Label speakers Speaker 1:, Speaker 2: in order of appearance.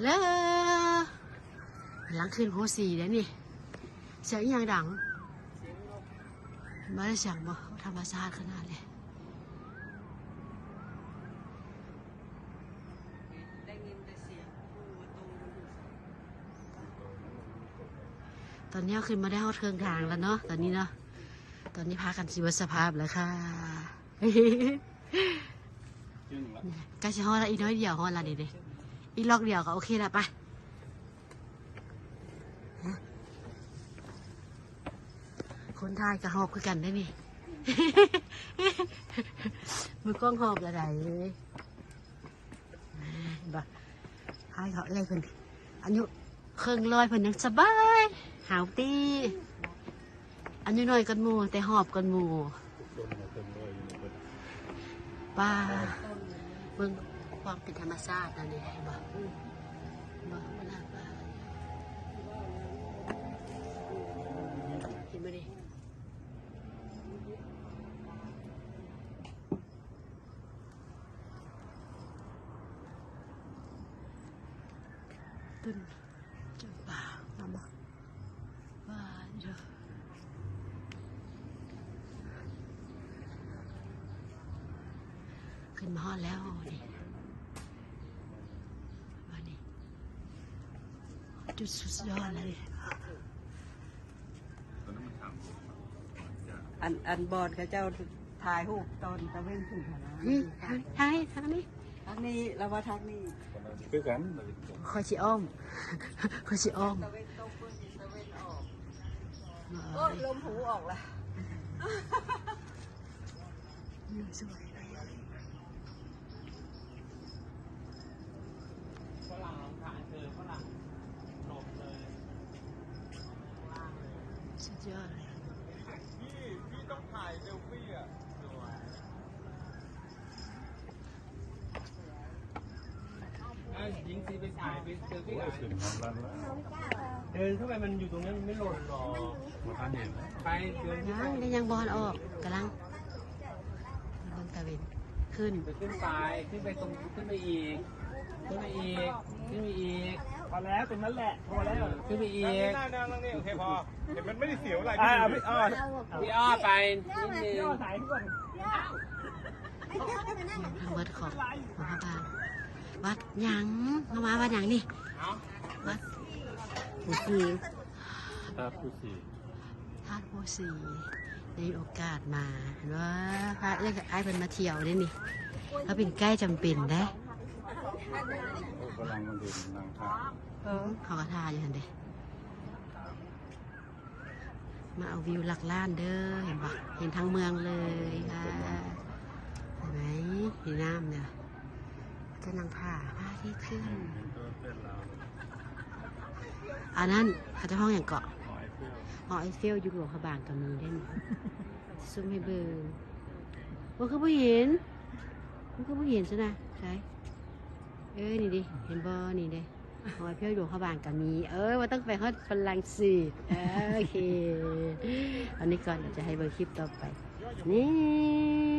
Speaker 1: ฮัลโหลหลังขึ้นโฮสีแล้นี่ เสียงอย่างดังไม่ได้เสียงบ่ธรรมชาติขนาดเลย
Speaker 2: ตอ
Speaker 1: นนี้ขึ้นมาได้ฮอดเครื่องทางแล้วเนาะตอนนี้เนาะตอนนี้พากันสิวัสภาพแล้วค่ะ
Speaker 3: จึงละ
Speaker 1: ใกล้จะฮอดล้วอีกน้อยเดียวฮอดละเด็ด อีกล็อกเดียวก็โอเคแล้วไปฮะคนไทยก็หอบคือกันได้นี่ มือกล้องหอบละไดบ่พายเขาอะไรเพิ่นอายุเครื่องลอยเพิ่นยังสบาย หาวตีอายุน้อยกันหมู่แต่หอบกันหมู่
Speaker 3: ต้นมาเต็มเลยอยู่ในเบิด
Speaker 1: ป้าเบิ่ง ความเป็นธรรมชาตินั่นนี่บ่บ่เวลาป้าเห็นบ่ดิต้นจำปาเอาบ่ว่าเด้อขึ้นมาฮอดแล้วนี่ว่านี่ จุดสุดยอดเลย
Speaker 3: ตอนนั้นมันถาม
Speaker 2: อันอันบอดกับเจ้าถ่ายรูปตอนตะเวนขึ้นนะ
Speaker 1: นี่ทางทางนี้ทางนี้
Speaker 2: ทักนี้เราว่าทักนี้
Speaker 3: ตอนนั้นคือกันเลย
Speaker 1: คอยชิอ้อมคอยชิอ้อม
Speaker 2: ตะเวนตกเพิ่นตะเวนออก
Speaker 1: มา
Speaker 2: โอ้ยลมหูออกละ
Speaker 1: สวยเลย
Speaker 4: ฝรั่งถ่ายเจอฝรั่งหลบเลย
Speaker 1: สุ ดยอดเลย
Speaker 4: พี่พี่ต้องถ่ายเซลฟี่อะสวยอะยิงซีไปถ่ายไปเซลฟี่
Speaker 3: โอ้
Speaker 4: อะ
Speaker 3: ยขึ้นของร้านแล้ว
Speaker 4: เดินเข้าไปมันอยู่ตรงนั้นมันไม่หล่นหรอก
Speaker 3: มาทานเห็น
Speaker 4: ไปเดินขึ้น
Speaker 1: ยั
Speaker 4: ไป
Speaker 1: งยังยังบอลออกกำลังเบิ่งตะเวน ขึ้น
Speaker 4: ไปขึ้นไปขึ้นไปตรงขึ้นไปอีก ขึ้นไปอีก ขึ้นไปอีก
Speaker 5: พอแล้วตรงนั้นแหละพอแล้ว
Speaker 4: ขึ้นไปอีก
Speaker 5: นั่งนั่งนั่งนี่โอเคพอ
Speaker 4: เห็นมันไม่ได้เสียวอะไร
Speaker 5: อ่าพี่อ้อ
Speaker 4: พี่อ้อไปนิดนึ
Speaker 5: พี่
Speaker 4: ง
Speaker 5: อ้อถ่ายทุกคน
Speaker 1: ทางวัดของของพระบางวัดหยังเข้ามาวัดหยังนี่
Speaker 4: เอา
Speaker 1: วัดหูสี
Speaker 3: ตาผู้สี่
Speaker 1: ธาตุโพสี ในโอกาสมาเห็นว่าพระเรียกไอ้ายเป็นมาเที่ยวได้นี่เขาเป็นใกล้จำเป็นได้
Speaker 3: โอ้กำลังมันเดินนางทาง
Speaker 1: เออเขาก็ทาอยู่หันเด้มาเอาวิวหลักล้านเด้อเห็นปะเห็นทั้งเมืองเลยค่ะเห็นไหมเห็นน้ำเนี่ยจะนั่งผ่าพระอาที่ขึ้น
Speaker 3: เห็นตัวเป็นลาว
Speaker 1: อันนั้นเขาจะห้องอย่างเกาะ
Speaker 3: ห อยเปรี้ยว
Speaker 1: หอไอเฟลอยู่หลวงพระบางกับมีได้ไหมซุ่มให้เบอร์ว่าคือผู้เห็นว่าคือผู้เห็นซะนะใช่เอ้ยนี่ดิเห็นบอนี่ดิหอไอเฟลอยู่หลวงพระบางกับมี เอ้ยว่าต้องไปฮอดฝรั่งเศสโอเคอันนี้ก่อนเดี๋ยวจะให้เบอร์คลิปต่อไป นี่